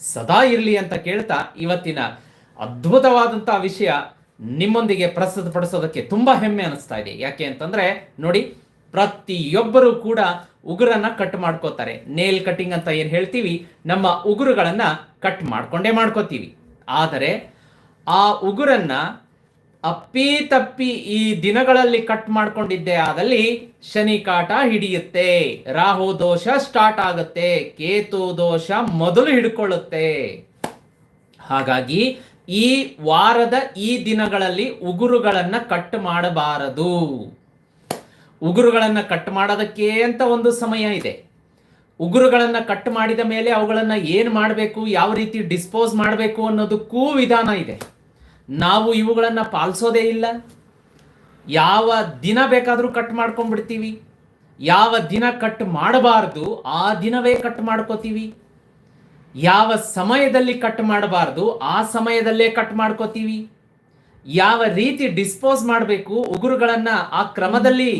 ಸದಾ ಇರಲಿ ಅಂತ ಕೇಳ್ತಾ ಇವತ್ತಿನ ಅದ್ಭುತವಾದಂತಹ ವಿಷಯ ನಿಮ್ಮೊಂದಿಗೆ ಪ್ರಸ್ತುತಪಡಿಸೋದಕ್ಕೆ ತುಂಬಾ ಹೆಮ್ಮೆ ಅನಿಸ್ತಾ ಇದೆ. ಯಾಕೆ ಅಂತಂದ್ರೆ, ನೋಡಿ, ಪ್ರತಿಯೊಬ್ಬರು ಕೂಡ ಉಗುರನ್ನ ಕಟ್ ಮಾಡ್ಕೋತಾರೆ. ನೇಲ್ ಕಟಿಂಗ್ ಅಂತ ಏನು ಹೇಳ್ತೀವಿ? ನಮ್ಮ ಉಗುರುಗಳನ್ನ ಕಟ್ ಮಾಡ್ಕೊಂಡೇ ಮಾಡ್ಕೋತೀವಿ. ಆದರೆ, ಆ ಉಗುರನ್ನ ಅಪ್ಪಿ ತಪ್ಪಿ ಈ ದಿನಗಳಲ್ಲಿ ಕಟ್ ಮಾಡ್ಕೊಂಡಿದ್ದೆ ಆದಲ್ಲಿ ಶನಿ ಕಾಟ ಹಿಡಿಯುತ್ತೆ. ರಾಹು ದೋಷ ಸ್ಟಾರ್ಟ್ ಆಗುತ್ತೆ. ಕೇತು ದೋಷ ಮೊದಲು ಹಿಡ್ಕೊಳ್ಳುತ್ತೆ. ಹಾಗಾಗಿ ಈ ವಾರದ ಈ ದಿನಗಳಲ್ಲಿ ಉಗುರುಗಳನ್ನ ಕಟ್ ಮಾಡಬಾರದು. ಉಗುರುಗಳನ್ನ ಕಟ್ ಮಾಡೋದಕ್ಕೆ ಅಂತ ಒಂದು ಸಮಯ ಇದೆ. ಉಗುರುಗಳನ್ನ ಕಟ್ ಮಾಡಿದ ಮೇಲೆ ಅವುಗಳನ್ನ ಏನು ಮಾಡಬೇಕು, ಯಾವ ರೀತಿ ಡಿಸ್ಪೋಸ್ ಮಾಡಬೇಕು ಅನ್ನೋದಕ್ಕೂ ವಿಧಾನ ಇದೆ. ನಾವು ಇವುಗಳನ್ನು ಪಾಲಿಸೋದೇ ಇಲ್ಲ. ಯಾವ ದಿನ ಬೇಕಾದರೂ ಕಟ್ ಮಾಡ್ಕೊಂಡ್ಬಿಡ್ತೀವಿ. ಯಾವ ದಿನ ಕಟ್ ಮಾಡಬಾರ್ದು, ಆ ದಿನವೇ ಕಟ್ ಮಾಡ್ಕೋತೀವಿ. ಯಾವ ಸಮಯದಲ್ಲಿ ಕಟ್ ಮಾಡಬಾರ್ದು, ಆ ಸಮಯದಲ್ಲೇ ಕಟ್ ಮಾಡ್ಕೋತೀವಿ. ಯಾವ ರೀತಿ ಡಿಸ್ಪೋಸ್ ಮಾಡಬೇಕು, ಉಗುರುಗಳನ್ನ ಆ ಕ್ರಮದಲ್ಲಿ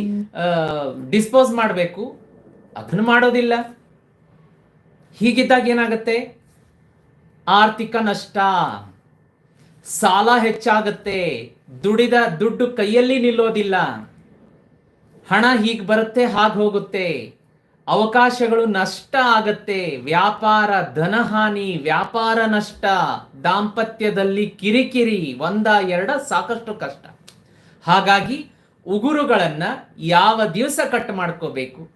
ಡಿಸ್ಪೋಸ್ ಮಾಡಬೇಕು, ಅದನ್ನು ಮಾಡೋದಿಲ್ಲ. ಹೀಗಿದ್ದಾಗ ಏನಾಗುತ್ತೆ? ಆರ್ಥಿಕ ನಷ್ಟ. ಸಾಲ ಹೆಚ್ಚಾಗುತ್ತೆ. ದುಡಿದ ದುಡ್ಡು ಕೈಯಲ್ಲಿ ನಿಲ್ಲೋದಿಲ್ಲ. ಹಣ ಹೀಗೆ ಬರುತ್ತೆ, ಹಾಗೆ ಹೋಗುತ್ತೆ. ಅವಕಾಶಗಳು ನಷ್ಟ ಆಗತ್ತೆ. ವ್ಯಾಪಾರ ಧನಹಾನಿ, ವ್ಯಾಪಾರ ನಷ್ಟ. ದಾಂಪತ್ಯದಲ್ಲಿ ಕಿರಿಕಿರಿ, ಒಂದ, ಎರಡ ಸಾಕಷ್ಟು ಕಷ್ಟ. ಹಾಗಾಗಿ ಉಗುರುಗಳನ್ನ ಯಾವ ದಿವಸ ಕಟ್ ಮಾಡ್ಕೋಬೇಕು?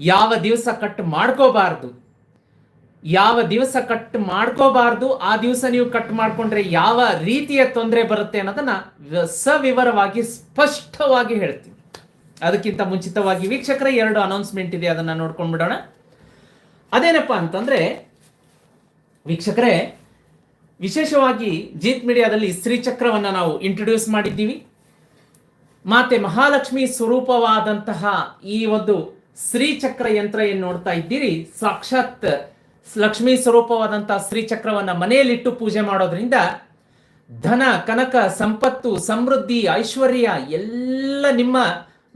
ಯಾವ ದಿವಸ ಕಟ್ ಮಾಡ್ಕೋಬಾರ್ದು? ಯಾವ ದಿವಸ ಕಟ್ ಮಾಡ್ಕೋಬಾರ್ದು, ಆ ದಿವಸ ನೀವು ಕಟ್ ಮಾಡ್ಕೊಂಡ್ರೆ ಯಾವ ರೀತಿಯ ತೊಂದರೆ ಬರುತ್ತೆ ಅನ್ನೋದನ್ನ ಸವಿವರವಾಗಿ, ಸ್ಪಷ್ಟವಾಗಿ ಹೇಳ್ತೀನಿ. ಅದಕ್ಕಿಂತ ಮುಂಚಿತವಾಗಿ ವೀಕ್ಷಕರ ಎರಡು ಅನೌನ್ಸ್ಮೆಂಟ್ ಇದೆ, ಅದನ್ನ ನೋಡ್ಕೊಂಡ್ ಬಿಡೋಣ. ಅದೇನಪ್ಪ ಅಂತಂದ್ರೆ, ವೀಕ್ಷಕರೇ, ವಿಶೇಷವಾಗಿ ಜೀತ್ ಮೀಡಿಯಾದಲ್ಲಿ ಶ್ರೀಚಕ್ರವನ್ನು ನಾವು ಇಂಟ್ರೊಡ್ಯೂಸ್ ಮಾಡಿದ್ದೀವಿ. ಮಾತೆ ಮಹಾಲಕ್ಷ್ಮಿ ಸ್ವರೂಪವಾದಂತಹ ಈ ಒಂದು ಶ್ರೀಚಕ್ರ ಯಂತ್ರ ಏನು ನೋಡ್ತಾ ಇದ್ದೀರಿ? ಸಾಕ್ಷಾತ್ ಲಕ್ಷ್ಮೀ ಸ್ವರೂಪವಾದಂತಹ ಶ್ರೀಚಕ್ರವನ್ನ ಮನೆಯಲ್ಲಿಟ್ಟು ಪೂಜೆ ಮಾಡೋದ್ರಿಂದ ಧನ, ಕನಕ, ಸಂಪತ್ತು, ಸಮೃದ್ಧಿ, ಐಶ್ವರ್ಯ ಎಲ್ಲ ನಿಮ್ಮ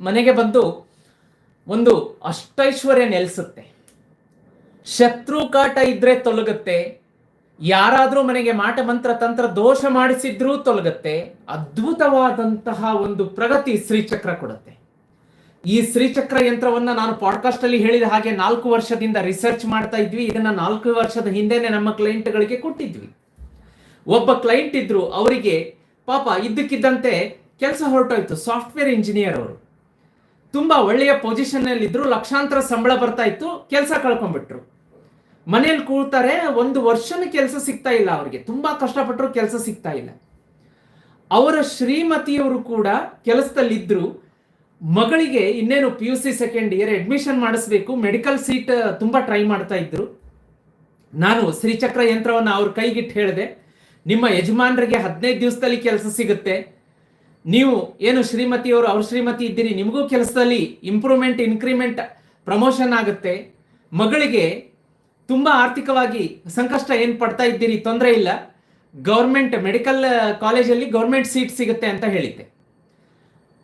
ಮನೆಗೆ ಬಂದು ಒಂದು ಅಷ್ಟೈಶ್ವರ್ಯ ನೆಲೆಸುತ್ತೆ. ಶತ್ರು ಕಾಟ ಇದ್ರೆ ತೊಲಗುತ್ತೆ. ಯಾರಾದರೂ ಮನೆಗೆ ಮಾಟ, ಮಂತ್ರ, ತಂತ್ರ, ದೋಷ ಮಾಡಿಸಿದ್ರೂ ತೊಲಗುತ್ತೆ. ಅದ್ಭುತವಾದಂತಹ ಒಂದು ಪ್ರಗತಿ ಶ್ರೀಚಕ್ರ ಕೊಡುತ್ತೆ. ಈ ಶ್ರೀಚಕ್ರ ಯಂತ್ರವನ್ನ ನಾನು ಪಾಡ್ಕಾಸ್ಟ್ ಅಲ್ಲಿ ಹೇಳಿದ ಹಾಗೆ ನಾಲ್ಕು ವರ್ಷದಿಂದ ರಿಸರ್ಚ್ ಮಾಡ್ತಾ ಇದ್ವಿ. ಇದನ್ನ ನಾಲ್ಕು ವರ್ಷದ ಹಿಂದೆನೆ ನಮ್ಮ ಕ್ಲೈಂಟ್ಗಳಿಗೆ ಕೊಟ್ಟಿದ್ವಿ. ಒಬ್ಬ ಕ್ಲೈಂಟ್ ಇದ್ರು, ಅವರಿಗೆ ಪಾಪ ಇದ್ದಕ್ಕಿದ್ದಂತೆ ಕೆಲಸ ಹೊರಟೋಯ್ತು ಸಾಫ್ಟ್ವೇರ್ ಇಂಜಿನಿಯರ್ ಅವರು. ತುಂಬಾ ಒಳ್ಳೆಯ ಪೊಸಿಷನ್ ಅಲ್ಲಿ ಇದ್ರು, ಲಕ್ಷಾಂತರ ಸಂಬಳ ಬರ್ತಾ ಇತ್ತು, ಕೆಲಸ ಕಳ್ಕೊಂಡ್ಬಿಟ್ರು. ಮನೇಲಿ ಕೂಳ್ತಾರೆ ಒಂದು ವರ್ಷನೂ ಕೆಲಸ ಸಿಗ್ತಾ ಇಲ್ಲ ಅವರಿಗೆ. ತುಂಬಾ ಕಷ್ಟಪಟ್ಟರು ಕೆಲಸ ಸಿಗ್ತಾ ಇಲ್ಲ. ಅವರ ಶ್ರೀಮತಿಯವರು ಕೂಡ ಕೆಲಸದಲ್ಲಿದ್ರು ಮಗಳಿಗೆ ಇನ್ನೇನು P U C second year admission ಮಾಡಿಸ್ಬೇಕು ಮೆಡಿಕಲ್ ಸೀಟ್ ತುಂಬಾ ಟ್ರೈ ಮಾಡ್ತಾ ಇದ್ರು. ನಾನು ಶ್ರೀಚಕ್ರ ಯಂತ್ರವನ್ನು ಅವ್ರ ಕೈಗಿಟ್ಟು ಹೇಳಿದೆ, ನಿಮ್ಮ ಯಜಮಾನರಿಗೆ ಹದಿನೈದು ದಿವಸದಲ್ಲಿ ಕೆಲಸ ಸಿಗುತ್ತೆ. ನೀವು ಏನು ಶ್ರೀಮತಿಯವರು ಅವ್ರ ಶ್ರೀಮತಿ ಇದ್ದೀರಿ, ನಿಮಗೂ ಕೆಲಸದಲ್ಲಿ ಇಂಪ್ರೂವ್ಮೆಂಟ್ ಇನ್ಕ್ರಿಮೆಂಟ್ ಪ್ರಮೋಷನ್ ಆಗುತ್ತೆ. ಮಗಳಿಗೆ ತುಂಬಾ ಆರ್ಥಿಕವಾಗಿ ಸಂಕಷ್ಟ ಏನು ಪಡ್ತಾ ಇದ್ದೀರಿ, ತೊಂದರೆ ಇಲ್ಲ. ಗೌರ್ಮೆಂಟ್ ಮೆಡಿಕಲ್ ಕಾಲೇಜಲ್ಲಿ ಗೌರ್ಮೆಂಟ್ ಸೀಟ್ ಸಿಗುತ್ತೆ ಅಂತ ಹೇಳಿದ್ದೆ.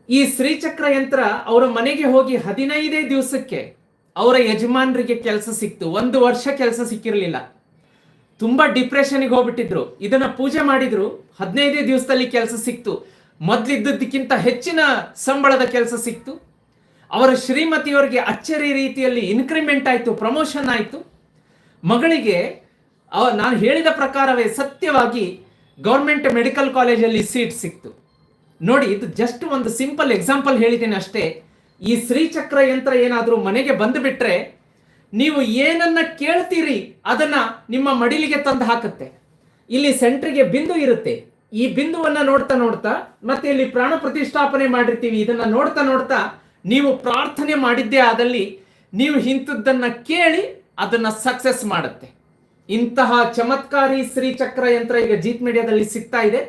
ಈ ಶ್ರೀಚಕ್ರ ಯಂತ್ರ ಅವರ ಮನೆಗೆ ಹೋಗಿ ಹದಿನೈದೇ ದಿವಸಕ್ಕೆ ಅವರ ಯಜಮಾನರಿಗೆ ಕೆಲಸ ಸಿಕ್ತು. ಒಂದು ವರ್ಷ ಕೆಲಸ ಸಿಕ್ಕಿರಲಿಲ್ಲ. ತುಂಬಾ ಡಿಪ್ರೆಷನ್ಗೆ ಹೋಗ್ಬಿಟ್ಟಿದ್ರು. ಇದನ್ನ ಪೂಜೆ ಮಾಡಿದ್ರು. ಹದಿನೈದೇ ದಿವಸದಲ್ಲಿ ಕೆಲಸ ಸಿಕ್ತು. ಮೊದ್ಲಿದ್ದಕ್ಕಿಂತ ಹೆಚ್ಚಿನ ಸಂಬಳದ ಕೆಲಸ ಸಿಕ್ತು. ಅವರ ಶ್ರೀಮತಿಯವರಿಗೆ ಅಚ್ಚರಿ ರೀತಿಯಲ್ಲಿ ಇನ್ಕ್ರಿಮೆಂಟ್ ಆಯ್ತು ಪ್ರಮೋಷನ್ ಆಯ್ತು. ಮಗಳಿಗೆ ನಾನು ಹೇಳಿದ ಪ್ರಕಾರವೇ ಸತ್ಯವಾಗಿ ಗೌರ್ಮೆಂಟ್ ಮೆಡಿಕಲ್ ಕಾಲೇಜಲ್ಲಿ ಸೀಟ್ ಸಿಕ್ತು. ನೋಡಿ, ಇದು ಜಸ್ಟ್ ಒಂದು ಸಿಂಪಲ್ ಎಕ್ಸಾಂಪಲ್ ಹೇಳಿದ್ದೀನಿ ಅಷ್ಟೇ. ಈ ಶ್ರೀಚಕ್ರ ಯಂತ್ರ ಏನಾದರೂ ಮನೆಗೆ ಬಂದು ಬಿಟ್ರೆ ನೀವು ಏನನ್ನ ಕೇಳ್ತೀರಿ, ಅದನ್ನ ನಿಮ್ಮ ಮಡಿಲಿಗೆ ತಂದು ಹಾಕುತ್ತೆ. ಇಲ್ಲಿ ಸೆಂಟ್ರಿಗೆ ಬಿಂದು ಇರುತ್ತೆ. ಈ ಬಿಂದುವನ್ನ ನೋಡ್ತಾ ನೋಡ್ತಾ ಮತ್ತೆ ಇಲ್ಲಿ ಪ್ರಾಣ ಪ್ರತಿಷ್ಠಾಪನೆ ಮಾಡಿರ್ತೀವಿ. ಇದನ್ನ ನೋಡ್ತಾ ನೋಡ್ತಾ ನೀವು ಪ್ರಾರ್ಥನೆ ಮಾಡಿದ್ದೇ ಆದಲ್ಲಿ ನೀವು ಇಂಥದ್ದನ್ನ ಕೇಳಿ ಅದನ್ನ ಸಕ್ಸಸ್ ಮಾಡುತ್ತೆ. ಇಂತಹ ಚಮತ್ಕಾರಿ ಶ್ರೀಚಕ್ರ ಯಂತ್ರ ಈಗ ಜೀತ್ ಮೀಡಿಯಾದಲ್ಲಿ ಸಿಗ್ತಾ ಇದೆ.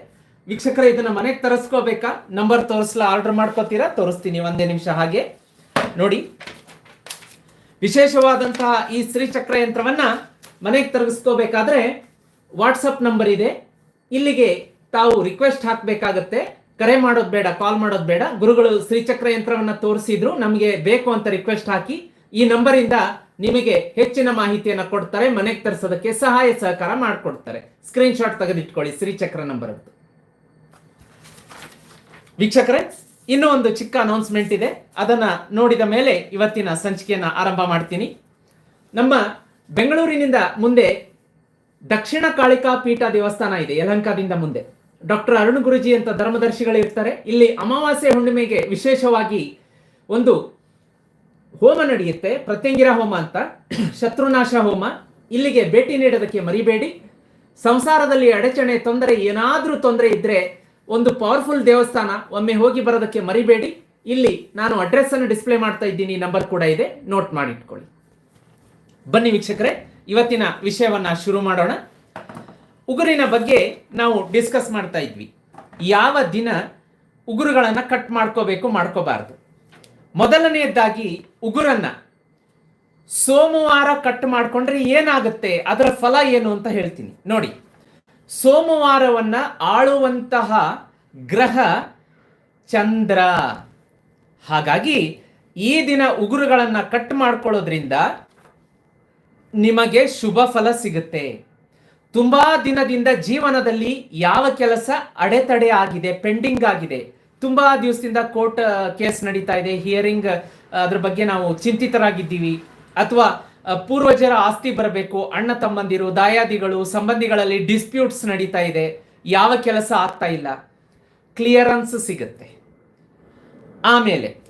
ವೀಕ್ಷಕರ, ಇದನ್ನ ಮನೆಗೆ ತರಿಸ್ಕೋಬೇಕಾ? Number ತೋರಿಸ್ಲಾ order ಮಾಡ್ಕೋತೀರಾ? ತೋರಿಸ್ತೀನಿ, ಒಂದೇ ನಿಮಿಷ ಹಾಗೆ. ನೋಡಿ. ವಿಶೇಷವಾದಂತಹ ಈ ಶ್ರೀಚಕ್ರ ಯಂತ್ರವನ್ನ ಮನೆಗೆ ತರಿಸ್ಕೋಬೇಕಾದ್ರೆ ವಾಟ್ಸಪ್ ನಂಬರ್ ಇದೆ. ಇಲ್ಲಿಗೆ ತಾವು ರಿಕ್ವೆಸ್ಟ್ ಹಾಕಬೇಕಾಗತ್ತೆ. ಕರೆ ಮಾಡೋದು ಬೇಡ ಕಾಲ್ ಮಾಡೋದು ಬೇಡ. ಗುರುಗಳು ಶ್ರೀಚಕ್ರ ಯಂತ್ರವನ್ನ ತೋರಿಸಿದ್ರು, ನಮಗೆ ಬೇಕು ಅಂತ ರಿಕ್ವೆಸ್ಟ್ ಹಾಕಿ, ಈ ನಂಬರಿಂದ ನಿಮಗೆ ಹೆಚ್ಚಿನ ಮಾಹಿತಿಯನ್ನು ಕೊಡ್ತಾರೆ, ಮನೆಗೆ ತರಿಸೋದಕ್ಕೆ ಸಹಾಯ ಸಹಕಾರ ಮಾಡಿಕೊಡ್ತಾರೆ. ಸ್ಕ್ರೀನ್ಶಾಟ್ ತೆಗೆದಿಟ್ಕೊಳ್ಳಿ ಶ್ರೀಚಕ್ರ ನಂಬರ್ ವೀಕ್ಷಕರೇ, ಇನ್ನೂ ಒಂದು ಚಿಕ್ಕ ಅನೌನ್ಸ್ಮೆಂಟ್ ಇದೆ. ಅದನ್ನ ನೋಡಿದ ಮೇಲೆ ಇವತ್ತಿನ ಸಂಚಿಕೆಯನ್ನ ಆರಂಭ ಮಾಡ್ತೀನಿ. ನಮ್ಮ ಬೆಂಗಳೂರಿನಿಂದ ಮುಂದೆ ದಕ್ಷಿಣ ಕಾಳಿಕಾ ಪೀಠ ದೇವಸ್ಥಾನ ಇದೆ, ಯಲಹಂಕದಿಂದ ಮುಂದೆ. ಡಾಕ್ಟರ್ ಅರುಣ್ ಗುರುಜಿ ಅಂತ ಧರ್ಮದರ್ಶಿಗಳು ಇರ್ತಾರೆ. ಇಲ್ಲಿ ಅಮಾವಾಸ್ಯೆ ಹುಣ್ಣಿಮೆಗೆ ವಿಶೇಷವಾಗಿ ಒಂದು ಹೋಮ ನಡೆಯುತ್ತೆ, ಪ್ರತ್ಯಂಗಿರ ಹೋಮ ಅಂತ. ಶತ್ರುನಾಶ ಹೋಮ. ಇಲ್ಲಿಗೆ ಭೇಟಿ ನೀಡೋದಕ್ಕೆ ಮರಿಬೇಡಿ. ಸಂಸಾರದಲ್ಲಿ ಅಡಚಣೆ, ತೊಂದರೆ, ಏನಾದರೂ ತೊಂದರೆ ಇದ್ರೆ ಒಂದು ಪವರ್ಫುಲ್ ದೇವಸ್ಥಾನ, ಒಮ್ಮೆ ಹೋಗಿ ಬರೋದಕ್ಕೆ ಮರಿಬೇಡಿ. ಇಲ್ಲಿ ನಾನು ಅಡ್ರೆಸ್ ಅನ್ನು ಡಿಸ್ಪ್ಲೇ ಮಾಡ್ತಾ ಇದ್ದೀನಿ ನಂಬರ್ ಕೂಡ ಇದೆ ನೋಟ್ ಮಾಡಿ ಇಟ್ಕೊಳ್ಳಿ ಬನ್ನಿ ವೀಕ್ಷಕರೇ, ಇವತ್ತಿನ ವಿಷಯವನ್ನ ಶುರು ಮಾಡೋಣ. ಉಗುರಿನ ಬಗ್ಗೆ ನಾವು ಡಿಸ್ಕಸ್ ಮಾಡ್ತಾ ಇದ್ವಿ. ಯಾವ ದಿನ ಉಗುರುಗಳನ್ನು ಕಟ್ ಮಾಡ್ಕೋಬೇಕು, ಮಾಡ್ಕೋಬಾರ್ದು? ಮೊದಲನೆಯದಾಗಿ ಉಗುರನ್ನ ಸೋಮವಾರ ಕಟ್ ಮಾಡಿಕೊಂಡ್ರೆ ಏನಾಗುತ್ತೆ, ಅದರ ಫಲ ಏನು ಅಂತ ಹೇಳ್ತೀನಿ. ನೋಡಿ. ಸೋಮವಾರವನ್ನ ಆಳುವಂತಹ ಗ್ರಹ ಚಂದ್ರ. ಹಾಗಾಗಿ ಈ ದಿನ ಉಗುರುಗಳನ್ನು ಕಟ್ ಮಾಡ್ಕೊಳ್ಳೋದ್ರಿಂದ ನಿಮಗೆ ಶುಭ ಫಲ ಸಿಗುತ್ತೆ. ತುಂಬ ದಿನದಿಂದ ಜೀವನದಲ್ಲಿ ಯಾವ ಕೆಲಸ ಅಡೆತಡೆ ಆಗಿದೆ, ಪೆಂಡಿಂಗ್ ಆಗಿದೆ. ತುಂಬಾ ದಿವಸದಿಂದ ಕೋರ್ಟ್, ಕೇಸ್ ನಡೀತಾ ಇದೆ. ಹಿಯರಿಂಗ್, ಅದ್ರ ಬಗ್ಗೆ ನಾವು ಚಿಂತಿತರಾಗಿದ್ದೀವಿ. ಅಥವಾ ಪೂರ್ವಜರ ಆಸ್ತಿ ಬರಬೇಕು, ಅಣ್ಣ ತಮ್ಮಂದಿರು, ದಾಯಾದಿಗಳು, ಸಂಬಂಧಿಗಳಲ್ಲಿ ಡಿಸ್ಪ್ಯೂಟ್ಸ್ ನಡೀತಾ ಇದೆ. ಯಾವ ಕೆಲಸ ಆಗ್ತಾ ಇಲ್ಲ. ಕ್ಲಿಯರೆನ್ಸ್ ಸಿಗುತ್ತೆ. ಆಮೇಲೆ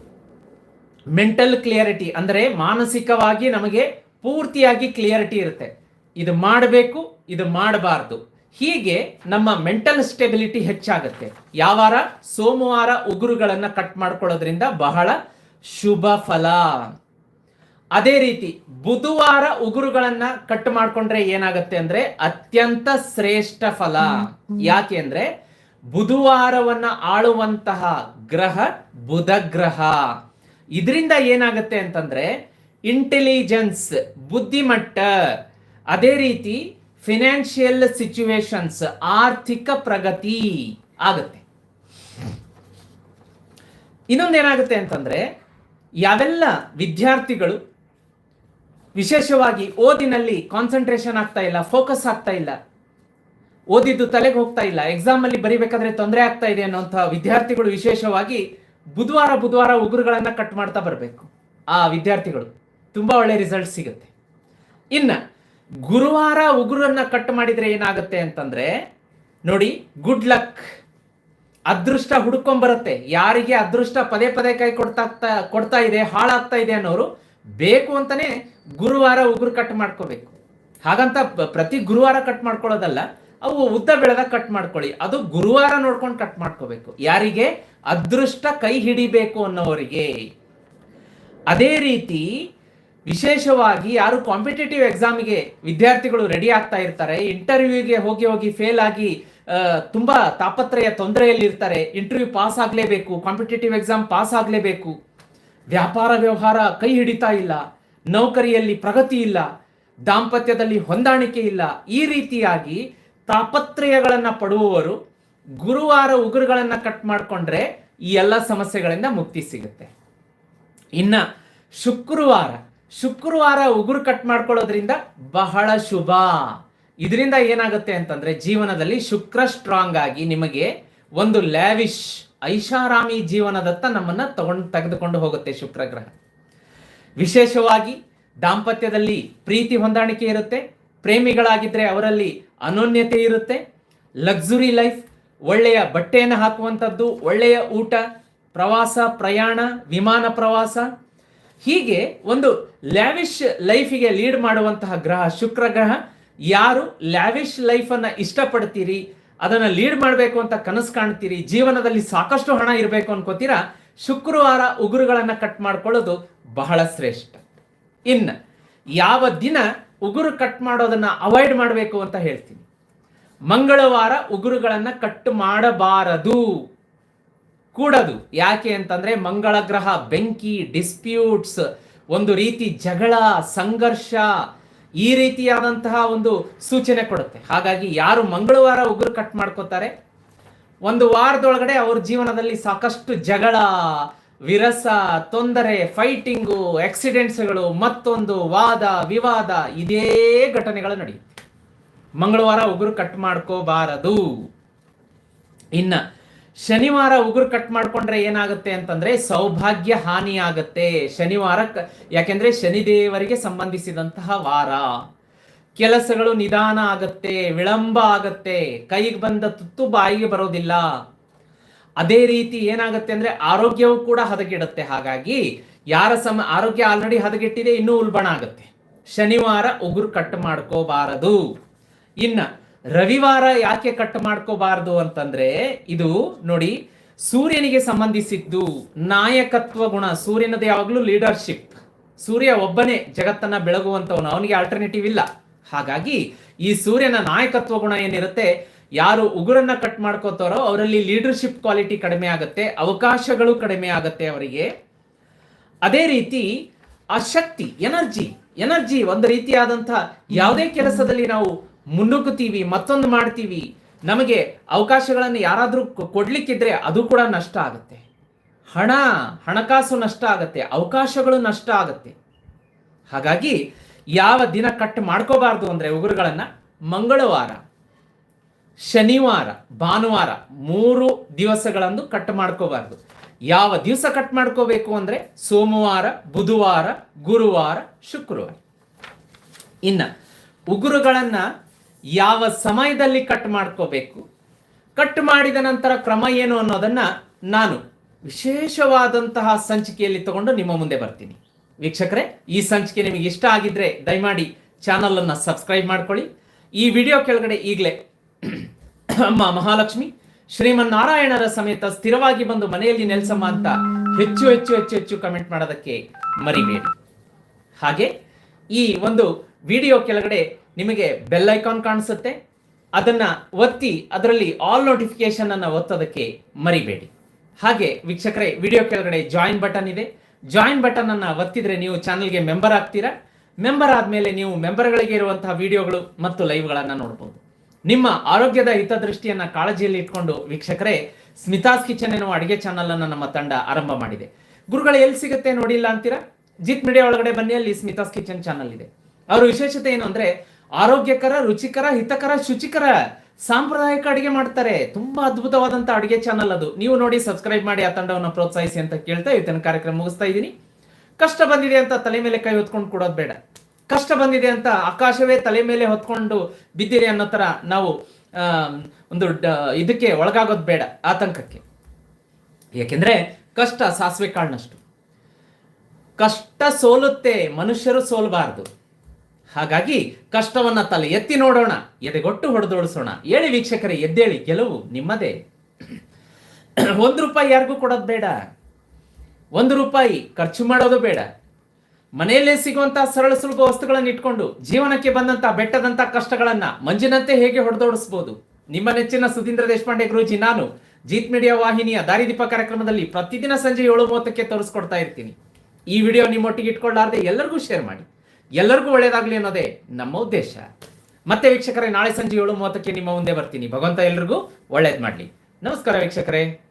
ಮೆಂಟಲ್ ಕ್ಲಿಯರಿಟಿ ಅಂದರೆ ಮಾನಸಿಕವಾಗಿ ನಮಗೆ ಪೂರ್ತಿಯಾಗಿ ಕ್ಲಿಯರಿಟಿ ಇರುತ್ತೆ. ಇದು ಮಾಡಬೇಕು, ಇದು ಮಾಡಬಾರ್ದು. ಹೀಗೆ ನಮ್ಮ ಮೆಂಟಲ್ ಸ್ಟೆಬಿಲಿಟಿ ಹೆಚ್ಚಾಗುತ್ತೆ. ಯಾವಾರ? ಸೋಮವಾರ ಉಗುರುಗಳನ್ನು ಕಟ್ ಮಾಡ್ಕೊಳ್ಳೋದ್ರಿಂದ ಬಹಳ ಶುಭ ಫಲ. ಅದೇ ರೀತಿ ಬುಧವಾರ ಉಗುರುಗಳನ್ನ ಕಟ್ ಮಾಡ್ಕೊಂಡ್ರೆ ಏನಾಗುತ್ತೆ ಅಂದ್ರೆ ಅತ್ಯಂತ ಶ್ರೇಷ್ಠ ಫಲ. ಯಾಕೆ ಅಂದ್ರೆ ಬುಧವಾರವನ್ನ ಆಳುವಂತಹ ಗ್ರಹ ಬುಧ ಗ್ರಹ ಇದರಿಂದ ಏನಾಗುತ್ತೆ ಅಂತಂದ್ರೆ ಇಂಟೆಲಿಜೆನ್ಸ್ ಬುದ್ಧಿಮಟ್ಟ. ಅದೇ ರೀತಿ ಫಿನಾನ್ಷಿಯಲ್ ಸಿಚುವೇಶನ್ಸ್ ಆರ್ಥಿಕ ಪ್ರಗತಿ ಆಗುತ್ತೆ. ಇನ್ನೊಂದೇನಾಗುತ್ತೆ ಅಂತಂದ್ರೆ ಯಾವೆಲ್ಲ ವಿದ್ಯಾರ್ಥಿಗಳು ವಿಶೇಷವಾಗಿ ಓದಿನಲ್ಲಿ ಕಾನ್ಸಂಟ್ರೇಷನ್ ಆಗ್ತಾ ಇಲ್ಲ ಫೋಕಸ್ ಆಗ್ತಾ ಇಲ್ಲ. ಓದಿದ್ದು ತಲೆಗೆ ಹೋಗ್ತಾ ಇಲ್ಲ ಎಕ್ಸಾಮ್ ಅಲ್ಲಿ ಬರಿಬೇಕಾದ್ರೆ ತೊಂದರೆ ಆಗ್ತಾ ಇದೆ ಅನ್ನೋಂಥ ವಿದ್ಯಾರ್ಥಿಗಳು ವಿಶೇಷವಾಗಿ ಬುಧವಾರ ಬುಧವಾರ ಉಗುರುಗಳನ್ನ ಕಟ್ ಮಾಡ್ತಾ ಬರಬೇಕು, ಆ ವಿದ್ಯಾರ್ಥಿಗಳು. ತುಂಬಾ ಒಳ್ಳೆ ರಿಸಲ್ಟ್ ಸಿಗುತ್ತೆ. ಇನ್ನ, ಗುರುವಾರ ಉಗುರನ್ನ ಕಟ್ ಮಾಡಿದ್ರೆ ಏನಾಗುತ್ತೆ ಅಂತಂದ್ರೆ, ನೋಡಿ ಗುಡ್ ಲಕ್ ಅದೃಷ್ಟ ಹುಡ್ಕೊಂಡ್ ಬರುತ್ತೆ ಯಾರಿಗೆ ಅದೃಷ್ಟ ಪದೇ ಪದೇ ಕೈ ಕೊಡ್ತಾ ಕೊಡ್ತಾ ಇದೆ, ಹಾಳಾಗ್ತಾ ಇದೆ ಅನ್ನೋರು ಬೇಕು ಅಂತಾನೆ ಗುರುವಾರ ಉಗುರು ಕಟ್ ಮಾಡ್ಕೋಬೇಕು. ಹಾಗಂತ ಪ್ರತಿ ಗುರುವಾರ ಕಟ್ ಮಾಡ್ಕೊಳ್ಳೋದಲ್ಲ, ಅವು ಉದ್ದ ಬೆಳೆದ ಕಟ್ ಮಾಡ್ಕೊಳ್ಳಿ. ಅದು ಗುರುವಾರ ನೋಡ್ಕೊಂಡು ಕಟ್ ಮಾಡ್ಕೋಬೇಕು. ಯಾರಿಗೆ? ಅದೃಷ್ಟ ಕೈ ಹಿಡಿಬೇಕು ಅನ್ನೋರಿಗೆ ಅದೇ ರೀತಿ ವಿಶೇಷವಾಗಿ ಯಾರು ಕಾಂಪಿಟೇಟಿವ್ ಎಕ್ಸಾಮ್ಗೆ ವಿದ್ಯಾರ್ಥಿಗಳು ರೆಡಿ ಆಗ್ತಾ ಇರ್ತಾರೆ ಇಂಟರ್ವ್ಯೂಗೆ ಹೋಗಿ ಹೋಗಿ ಫೇಲ್ ಆಗಿ ತುಂಬಾ ತಾಪತ್ರಯ ತೊಂದರೆಯಲ್ಲಿ ಇರ್ತಾರೆ ಇಂಟರ್ವ್ಯೂ ಪಾಸ್ ಆಗಲೇಬೇಕು ಕಾಂಪಿಟೇಟಿವ್ ಎಕ್ಸಾಮ್ ಪಾಸ್ ಆಗಲೇಬೇಕು. ವ್ಯಾಪಾರ ವ್ಯವಹಾರ ಕೈ ಹಿಡಿತಾ ಇಲ್ಲ, ನೌಕರಿಯಲ್ಲಿ ಪ್ರಗತಿ ಇಲ್ಲ, ದಾಂಪತ್ಯದಲ್ಲಿ ಹೊಂದಾಣಿಕೆ ಇಲ್ಲ. ಈ ರೀತಿಯಾಗಿ ತಾಪತ್ರಯಗಳನ್ನು ಪಡುವವರು ಗುರುವಾರ ಉಗುರುಗಳನ್ನ ಕಟ್ ಮಾಡಿಕೊಂಡ್ರೆ ಈ ಎಲ್ಲ ಸಮಸ್ಯೆಗಳಿಂದ ಮುಕ್ತಿ ಸಿಗುತ್ತೆ. ಇನ್ನ ಶುಕ್ರವಾರ ಶುಕ್ರವಾರ ಉಗುರು ಕಟ್ ಮಾಡ್ಕೊಳ್ಳೋದ್ರಿಂದ ಬಹಳ ಶುಭ. ಇದರಿಂದ ಏನಾಗುತ್ತೆ ಅಂತಂದ್ರೆ ಜೀವನದಲ್ಲಿ ಶುಕ್ರ ಸ್ಟ್ರಾಂಗ್ ಆಗಿ ನಿಮಗೆ ಒಂದು ಲ್ಯಾವಿಶ್ ಐಷಾರಾಮಿ ಜೀವನದತ್ತ ನಮ್ಮನ್ನ ತಗೊಂಡು ತೆಗೆದುಕೊಂಡು ಹೋಗುತ್ತೆ ಶುಕ್ರ ಗ್ರಹ ವಿಶೇಷವಾಗಿ ದಾಂಪತ್ಯದಲ್ಲಿ ಪ್ರೀತಿ ಹೊಂದಾಣಿಕೆ ಇರುತ್ತೆ, ಪ್ರೇಮಿಗಳಾಗಿದ್ರೆ ಅವರಲ್ಲಿ ಅನೋನ್ಯತೆ ಇರುತ್ತೆ, ಲಕ್ಸುರಿ ಲೈಫ್, ಒಳ್ಳೆಯ ಬಟ್ಟೆಯನ್ನು ಹಾಕುವಂಥದ್ದು, ಒಳ್ಳೆಯ ಊಟ, ಪ್ರವಾಸ, ಪ್ರಯಾಣ, ವಿಮಾನ ಪ್ರವಾಸ, ಹೀಗೆ ಒಂದು ಲ್ಯಾವಿಶ್ ಲೈಫಿಗೆ ಲೀಡ್ ಮಾಡುವಂತಹ ಗ್ರಹ ಶುಕ್ರ ಗ್ರಹ ಯಾರು ಲ್ಯಾವಿಶ್ ಲೈಫನ್ನು ಇಷ್ಟಪಡ್ತೀರಿ? ಅದನ್ನ ಲೀಡ್ ಮಾಡಬೇಕು ಅಂತ ಕನಸು ಕಾಣ್ತೀರಿ, ಜೀವನದಲ್ಲಿ ಸಾಕಷ್ಟು ಹಣ ಇರಬೇಕು ಅನ್ಕೋತೀರಾ, ಶುಕ್ರವಾರ ಉಗುರುಗಳನ್ನ ಕಟ್ ಮಾಡ್ಕೊಳ್ಳೋದು ಬಹಳ ಶ್ರೇಷ್ಠ. ಇನ್ನು, ಯಾವ ದಿನ ಉಗುರು ಕಟ್ ಮಾಡೋದನ್ನ ಅವಾಯ್ಡ್ ಮಾಡಬೇಕು ಅಂತ ಹೇಳ್ತೀನಿ. ಮಂಗಳವಾರ ಉಗುರುಗಳನ್ನ ಕಟ್ ಮಾಡಬಾರದು. ಕೂಡದು. ಯಾಕೆ ಅಂತಂದ್ರೆ ಮಂಗಳ ಗ್ರಹ ಬೆಂಕಿ ಡಿಸ್ಪ್ಯೂಟ್ಸ್ ಒಂದು ರೀತಿ ಜಗಳ, ಸಂಘರ್ಷ ಈ ರೀತಿಯಾದಂತಹ ಒಂದು ಸೂಚನೆ ಕೊಡುತ್ತೆ. ಹಾಗಾಗಿ ಯಾರು ಮಂಗಳವಾರ ಉಗುರು ಕಟ್ ಮಾಡ್ಕೋತಾರೆ, ಒಂದು ವಾರದೊಳಗಡೆ ಅವ್ರ ಜೀವನದಲ್ಲಿ ಸಾಕಷ್ಟು ಜಗಳ, ವಿರಸ, ತೊಂದರೆ ಫೈಟಿಂಗು ಆಕ್ಸಿಡೆಂಟ್ಸ್ಗಳು ಮತ್ತೊಂದು ವಾದ, ವಿವಾದ ಇದೇ ಘಟನೆಗಳು ನಡೆಯುತ್ತೆ. ಮಂಗಳವಾರ ಉಗುರು ಕಟ್ ಮಾಡ್ಕೋಬಾರದು. ಇನ್ನ ಶನಿವಾರ ಉಗುರು ಕಟ್ ಮಾಡ್ಕೊಂಡ್ರೆ ಏನಾಗುತ್ತೆ ಅಂತಂದ್ರೆ ಸೌಭಾಗ್ಯ ಹಾನಿ ಆಗತ್ತೆ ಶನಿವಾರ ಯಾಕೆಂದ್ರೆ ಶನಿದೇವರಿಗೆ ಸಂಬಂಧಿಸಿದಂತಹ ವಾರ. ಕೆಲಸಗಳು ನಿಧಾನ ಆಗತ್ತೆ, ವಿಳಂಬ ಆಗತ್ತೆ, ಕೈಗೆ ಬಂದ ತುತ್ತು ಬಾಯಿಗೆ ಬರೋದಿಲ್ಲ. ಅದೇ ರೀತಿ ಏನಾಗುತ್ತೆ ಅಂದ್ರೆ ಆರೋಗ್ಯವೂ ಕೂಡ ಹದಗೆಡುತ್ತೆ. ಹಾಗಾಗಿ ಯಾರ ಸಮ ಆರೋಗ್ಯ ಆಲ್ರೆಡಿ ಹದಗೆಟ್ಟಿದೆ, ಇನ್ನೂ ಉಲ್ಬಣ ಆಗುತ್ತೆ. ಶನಿವಾರ ಉಗುರು ಕಟ್ ಮಾಡ್ಕೋಬಾರದು. ಇನ್ನ ರವಿವಾರ ಯಾಕೆ ಕಟ್ ಮಾಡ್ಕೋಬಾರ್ದು ಅಂತಂದ್ರೆ, ಇದು ನೋಡಿ, ಸೂರ್ಯನಿಗೆ ಸಂಬಂಧಿಸಿದ್ದು ನಾಯಕತ್ವ ಗುಣ, ಸೂರ್ಯನದು ಯಾವಾಗಲೂ ಲೀಡರ್ಶಿಪ್ ಸೂರ್ಯ ಒಬ್ಬನೇ ಜಗತ್ತನ್ನ ಬೆಳಗುವಂತವನು ಅವನಿಗೆ ಆಲ್ಟರ್ನೇಟಿವ್ ಇಲ್ಲ. ಹಾಗಾಗಿ ಈ ಸೂರ್ಯನ ನಾಯಕತ್ವ ಗುಣ ಏನಿರುತ್ತೆ, ಯಾರು ಉಗುರನ್ನ ಕಟ್ ಮಾಡ್ಕೋತಾರೋ ಅವರಲ್ಲಿ ಲೀಡರ್ಶಿಪ್ ಕ್ವಾಲಿಟಿ ಕಡಿಮೆ ಆಗುತ್ತೆ, ಅವಕಾಶಗಳು ಕಡಿಮೆ ಆಗುತ್ತೆ ಅವರಿಗೆ. ಅದೇ ರೀತಿ ಆ ಶಕ್ತಿ ಎನರ್ಜಿ ಎನರ್ಜಿ ಒಂದು ರೀತಿಯಾದಂತಹ ಯಾವುದೇ ಕೆಲಸದಲ್ಲಿ ನಾವು ಮುನ್ನುಗ್ಗುತ್ತೀವಿ, ಮತ್ತೊಂದು ಮಾಡ್ತೀವಿ, ನಮಗೆ ಅವಕಾಶಗಳನ್ನು ಯಾರಾದರೂ ಕೊಡ್ಲಿಕ್ಕಿದ್ರೆ ಅದು ಕೂಡ ನಷ್ಟ ಆಗುತ್ತೆ. ಹಣ, ಹಣಕಾಸು ನಷ್ಟ ಆಗುತ್ತೆ, ಅವಕಾಶಗಳು ನಷ್ಟ ಆಗುತ್ತೆ. ಹಾಗಾಗಿ ಯಾವ ದಿನ ಕಟ್ ಮಾಡ್ಕೋಬಾರ್ದು ಅಂದರೆ ಉಗುರುಗಳನ್ನು ಮಂಗಳವಾರ, ಶನಿವಾರ, ಭಾನುವಾರ ಮೂರು ದಿವಸಗಳಂದು ಕಟ್ ಮಾಡ್ಕೋಬಾರ್ದು. ಯಾವ ದಿವಸ ಕಟ್ ಮಾಡ್ಕೋಬೇಕು ಅಂದರೆ ಸೋಮವಾರ, ಬುಧವಾರ, ಗುರುವಾರ, ಶುಕ್ರವಾರ. ಇನ್ನು ಉಗುರುಗಳನ್ನ ಯಾವ ಸಮಯದಲ್ಲಿ ಕಟ್ ಮಾಡ್ಕೋಬೇಕು? ಕಟ್ ಮಾಡಿದ ನಂತರ ಕ್ರಮ ಏನು ಅನ್ನೋದನ್ನ ನಾನು ವಿಶೇಷವಾದಂತಹ ಸಂಚಿಕೆಯಲ್ಲಿ ತಗೊಂಡು ನಿಮ್ಮ ಮುಂದೆ ಬರ್ತೀನಿ. ವೀಕ್ಷಕರೇ, ಈ ಸಂಚಿಕೆ ನಿಮಗೆ ಇಷ್ಟ ಆಗಿದ್ರೆ ದಯಮಾಡಿ ಚಾನಲ್ ಅನ್ನ ಸಬ್ಸ್ಕ್ರೈಬ್ ಮಾಡ್ಕೊಳ್ಳಿ. ಈ ವಿಡಿಯೋ ಕೆಳಗಡೆ ಈಗಲೇ ಅಮ್ಮ ಮಹಾಲಕ್ಷ್ಮಿ, ಶ್ರೀಮನ್ನಾರಾಯಣರ ಸಮೇತ ಸ್ಥಿರವಾಗಿ ಬಂದು ಮನೆಯಲ್ಲಿ ನೆಲೆಸಮ್ಮ ಅಂತ ಹೆಚ್ಚು ಹೆಚ್ಚು ಹೆಚ್ಚು ಹೆಚ್ಚು ಕಮೆಂಟ್ ಮಾಡೋದಕ್ಕೆ ಮರಿಬೇಡಿ. ಹಾಗೆ ಈ ಒಂದು ವಿಡಿಯೋ ಕೆಳಗಡೆ ನಿಮಗೆ ಬೆಲ್ ಐಕಾನ್ ಕಾಣಿಸುತ್ತೆ? ಅದನ್ನ ಒತ್ತಿ, ಅದರಲ್ಲಿ ಆಲ್ ನೋಟಿಫಿಕೇಶನ್ ಅನ್ನ ಒತ್ತೋದಕ್ಕೆ ಮರಿಬೇಡಿ. ಹಾಗೆ ವೀಕ್ಷಕರೇ ವಿಡಿಯೋ ಕೆಳಗಡೆ ಜಾಯಿನ್ ಬಟನ್ ಇದೆ. ಜಾಯಿನ್ ಬಟನ್ ಅನ್ನ ಒತ್ತಿದ್ರೆ ನೀವು ಚಾನಲ್ಗೆ ಮೆಂಬರ್ ಆಗ್ತೀರಾ? ಮೆಂಬರ್ ಆದ್ಮೇಲೆ ನೀವು ಮೆಂಬರ್ಗಳಿಗೆ ಇರುವಂತಹ ವಿಡಿಯೋಗಳು ಮತ್ತು ಲೈವ್ಗಳನ್ನ ನೋಡಬಹುದು ನಿಮ್ಮ ಆರೋಗ್ಯದ ಹಿತದೃಷ್ಟಿಯನ್ನ ಕಾಳಜಿಯಲ್ಲಿ ಇಟ್ಕೊಂಡು ವೀಕ್ಷಕರೇ, ಸ್ಮಿತಾಸ್ ಕಿಚನ್ ಎನ್ನುವ ಅಡಿಗೆ ಚಾನಲ್ ಅನ್ನ ನಮ್ಮ ತಂಡ ಆರಂಭ ಮಾಡಿದೆ. ಗುರುಗಳು, ಎಲ್ಲಿ ಸಿಗುತ್ತೆ ನೋಡಿಲ್ಲ ಅಂತೀರಾ? ಜಿತ್ ಮೀಡಿಯಾ ಒಳಗಡೆ ಬನ್ನಿ, ಅಲ್ಲಿ ಸ್ಮಿತಾಸ್ ಕಿಚನ್ ಚಾನಲ್ ಇದೆ. ಅವರ ವಿಶೇಷತೆ ಏನು ಅಂದ್ರೆ ಆರೋಗ್ಯಕರ, ರುಚಿಕರ, ಹಿತಕರ, ಶುಚಿಕರ ಸಾಂಪ್ರದಾಯಿಕ ಅಡುಗೆ ಮಾಡ್ತಾರೆ. ತುಂಬಾ ಅದ್ಭುತವಾದಂತ ಅಡುಗೆ ಚಾನಲ್ ಅದು. ನೀವು ನೋಡಿ ಸಬ್ಸ್ಕ್ರೈಬ್ ಮಾಡಿ ಆ ತಂಡವನ್ನು ಪ್ರೋತ್ಸಾಹಿಸಿ ಅಂತ ಕೇಳ್ತಾ ಇವತ್ತಿನ ಕಾರ್ಯಕ್ರಮ ಮುಗಿಸ್ತಾ ಇದ್ದೀನಿ. ಕಷ್ಟ ಬಂದಿದೆ ಅಂತ ತಲೆ ಮೇಲೆ ಕೈ ಹೊತ್ಕೊಂಡು ಕೊಡೋದು ಬೇಡ. ಕಷ್ಟ ಬಂದಿದೆ ಅಂತ ಆಕಾಶವೇ ತಲೆ ಮೇಲೆ ಹೊತ್ಕೊಂಡು ಬಿದ್ದಿದೆ ಅನ್ನೋ ತರ ನಾವು ಒಂದು ಇದಕ್ಕೆ ಒಳಗಾಗೋದು ಬೇಡ ಆತಂಕಕ್ಕೆ ಯಾಕೆಂದ್ರೆ ಕಷ್ಟ ಸಾಸಿವೆ ಕಾಳನಷ್ಟು ಕಷ್ಟ ಸೋಲುತ್ತೆ, ಮನುಷ್ಯರು ಸೋಲಬಾರದು. ಹಾಗಾಗಿ ಕಷ್ಟವನ್ನ ತಲೆ ಎತ್ತಿ ನೋಡೋಣ, ಎದೆಗೊಟ್ಟು ಹೊಡೆದೋಡಿಸೋಣ. ಹೇಳಿ ವೀಕ್ಷಕರೇ, ಎದ್ದೇಳಿ, ಗೆಲುವು ನಿಮ್ಮದೇ. ಒಂದು ರೂಪಾಯಿ ಯಾರಿಗೂ ಕೊಡೋದು ಬೇಡ. ಒಂದು ರೂಪಾಯಿ ಖರ್ಚು ಮಾಡೋದು ಬೇಡ. ಮನೆಯಲ್ಲೇ ಸಿಗುವಂತಹ ಸರಳ ಸುಲಭ ವಸ್ತುಗಳನ್ನು ಇಟ್ಕೊಂಡು, ಜೀವನಕ್ಕೆ ಬಂದಂತ ಬೆಟ್ಟದಂತ ಕಷ್ಟಗಳನ್ನ ಮಂಜಿನಂತೆ ಹೇಗೆ ಹೊಡೆದೋಡಿಸಬಹುದು ನಿಮ್ಮ ನೆಚ್ಚಿನ ಸುಧೀಂದ್ರ ದೇಶಪಾಂಡೆ ಗುರುಜಿ, ನಾನು ಜೀತ್ ಮೀಡಿಯಾ ವಾಹಿನಿಯ ದಾರಿದೀಪ ಕಾರ್ಯಕ್ರಮದಲ್ಲಿ ಪ್ರತಿದಿನ ಸಂಜೆ ಏಳು ಮೂವತ್ತಕ್ಕೆ ತೋರಿಸ್ಕೊಡ್ತಾ ಇರ್ತೀನಿ. ಈ ವಿಡಿಯೋ ನಿಮ್ಮೊಟ್ಟಿಗೆ ಇಟ್ಕೊಳ್ಳಾರ್ದೆ ಎಲ್ಲರಿಗೂ ಶೇರ್ ಮಾಡಿ. ಎಲ್ಲರಿಗೂ ಒಳ್ಳೇದಾಗಲಿ ಅನ್ನೋದೇ ನಮ್ಮ ಉದ್ದೇಶ. ಮತ್ತೆ ವೀಕ್ಷಕರೇ, ನಾಳೆ ಸಂಜೆ ಏಳು ಮೂವತ್ತಕ್ಕೆ ನಿಮ್ಮ ಮುಂದೆ ಬರ್ತೀನಿ. ಭಗವಂತ ಎಲ್ರಿಗೂ ಒಳ್ಳೇದು ಮಾಡಲಿ. ನಮಸ್ಕಾರ ವೀಕ್ಷಕರೇ.